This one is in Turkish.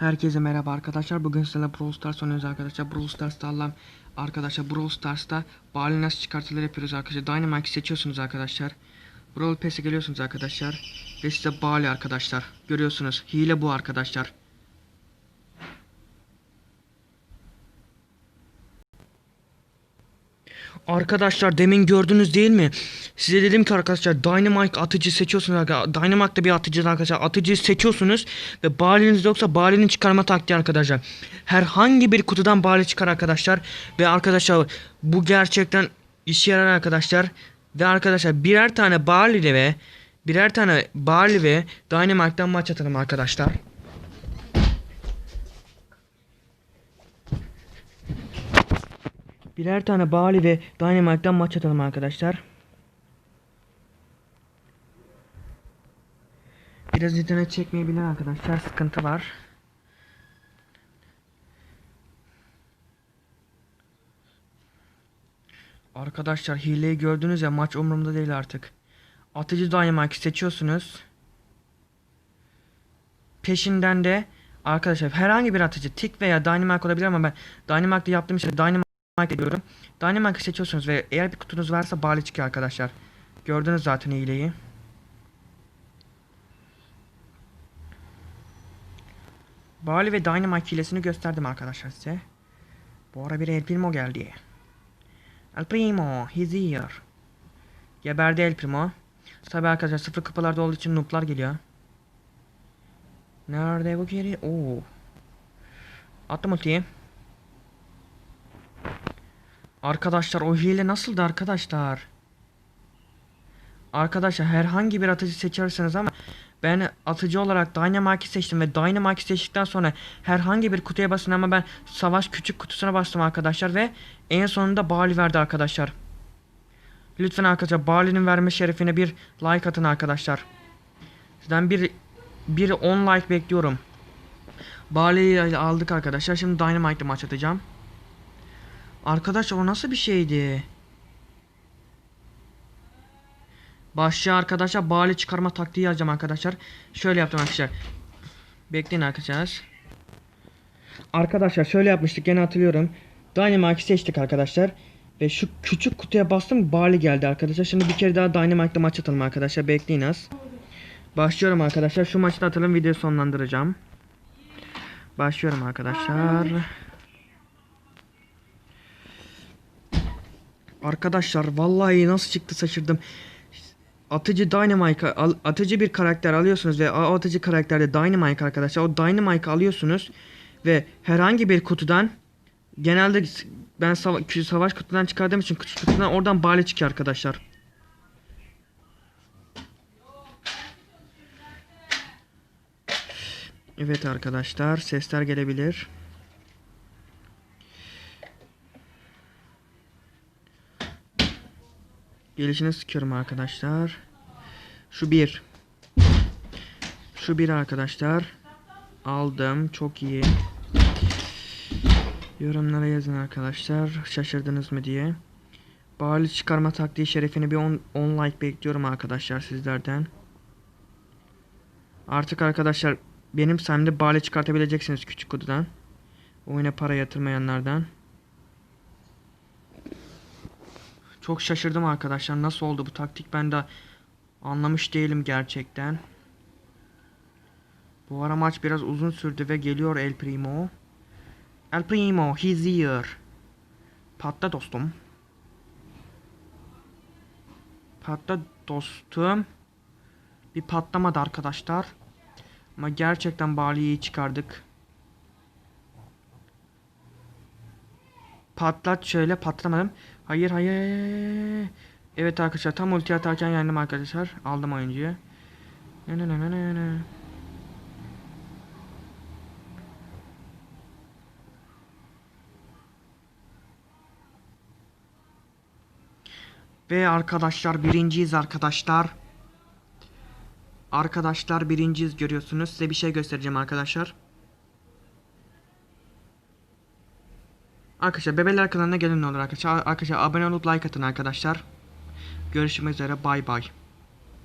Herkese merhaba arkadaşlar. Bugün sizlerle Brawl Stars oynuyoruz arkadaşlar. Brawl Stars'ta arkadaşlar Brawl Stars'ta Bali nasıl çıkartılır yapıyoruz arkadaşlar. Dynamite seçiyorsunuz arkadaşlar. Brawl Pass'e geliyorsunuz arkadaşlar. Ve size Bali arkadaşlar. Görüyorsunuz. Hile bu arkadaşlar. Arkadaşlar demin gördünüz değil mi? Size dedim ki arkadaşlar Dynamite atıcı seçiyorsunuz arkadaşlar. Dynamite'da bir atıcı arkadaşlar. Atıcıyı seçiyorsunuz ve baliniz yoksa balinin çıkarma taktiği arkadaşlar. Herhangi bir kutudan bali çıkar arkadaşlar. Ve arkadaşlar bu gerçekten işe yarar arkadaşlar. Ve arkadaşlar birer tane bali ve birer tane bali ve Dynamite'dan maç atalım arkadaşlar. Birer tane Bali ve Dynamite'dan maç atalım arkadaşlar. Biraz internet çekmeyebilir arkadaşlar. Sıkıntı var. Arkadaşlar hileyi gördünüz ya maç umurumda değil artık. Atıcı Dynamite seçiyorsunuz. Peşinden de arkadaşlar herhangi bir atıcı tik veya Dynamite olabilir ama ben Dynamite'de yaptığım işte Dynamite Dynamite ediyorum. Dynamite seçiyorsunuz ve eğer bir kutunuz varsa bali çıkıyor arkadaşlar. Gördünüz zaten hileyi. Bali ve Dynamite hilesini gösterdim arkadaşlar size. Bu ara bir El Primo geldi. El Primo, he's here. Geberdi El Primo. Tabi arkadaşlar sıfır kapılarda olduğu için noob'lar geliyor. Nerede bu geri? Oo. Attım ultiyi. Arkadaşlar o hile nasıldı arkadaşlar? Arkadaşlar herhangi bir atıcı seçerseniz ama ben atıcı olarak Dynamite'i seçtim ve Dynamite'i seçtikten sonra herhangi bir kutuya basın ama ben savaş küçük kutusuna bastım arkadaşlar ve en sonunda Bali verdi arkadaşlar. Lütfen arkadaşlar Bali'nin verme şerefine bir like atın arkadaşlar. Sizden bir bir 10 like bekliyorum. Bali'yi aldık arkadaşlar. Şimdi Dynamite'le maç atacağım. Arkadaş o nasıl bir şeydi? Başlığa arkadaşlar bali çıkarma taktiği yazacağım arkadaşlar. Şöyle yaptım arkadaşlar. Bekleyin arkadaşlar. Arkadaşlar şöyle yapmıştık gene hatırlıyorum. Dynamite'i seçtik arkadaşlar. Ve şu küçük kutuya bastım bali geldi arkadaşlar. Şimdi bir kere daha Dynamite'la maç atalım arkadaşlar. Bekleyin az. Başlıyorum arkadaşlar. Şu maçta atalım videoyu sonlandıracağım. Başlıyorum arkadaşlar. Arkadaşlar vallahi nasıl çıktı şaşırdım. Atıcı Dynamite atıcı bir karakter alıyorsunuz ve o atıcı karakterde Dynamite arkadaşlar. O Dynamite alıyorsunuz ve herhangi bir kutudan genelde ben sava- savaş kutudan çıkardığım için kutudan oradan bale çıkıyor arkadaşlar. Evet arkadaşlar sesler gelebilir. Gelişine sıkıyorum arkadaşlar. Şu bir. Şu bir arkadaşlar. Aldım. Çok iyi. Yorumlara yazın arkadaşlar. Şaşırdınız mı diye. Bali çıkarma taktiği şerefini bir 10 like bekliyorum arkadaşlar sizlerden. Artık arkadaşlar benim sayemde bali çıkartabileceksiniz küçük kutudan. Oyuna para yatırmayanlardan. Çok şaşırdım arkadaşlar. Nasıl oldu bu taktik ben de anlamış değilim gerçekten. Bu ara maç biraz uzun sürdü ve geliyor El Primo. El Primo, he's here. Patla dostum. Patla dostum. Bir patlamadı arkadaşlar. Ama gerçekten Bali'yi çıkardık. Patlat şöyle patlamadım. Hayır hayır. Evet arkadaşlar tam ulti atarken yendim arkadaşlar. Aldım oyuncuyu. Ve arkadaşlar birinciyiz arkadaşlar. Arkadaşlar birinciyiz görüyorsunuz. Size bir şey göstereceğim arkadaşlar. Arkadaşlar bebeler kanalına gelin ne olur arkadaşlar. Arkadaşlar abone olup like atın arkadaşlar. Görüşmek üzere bay bay.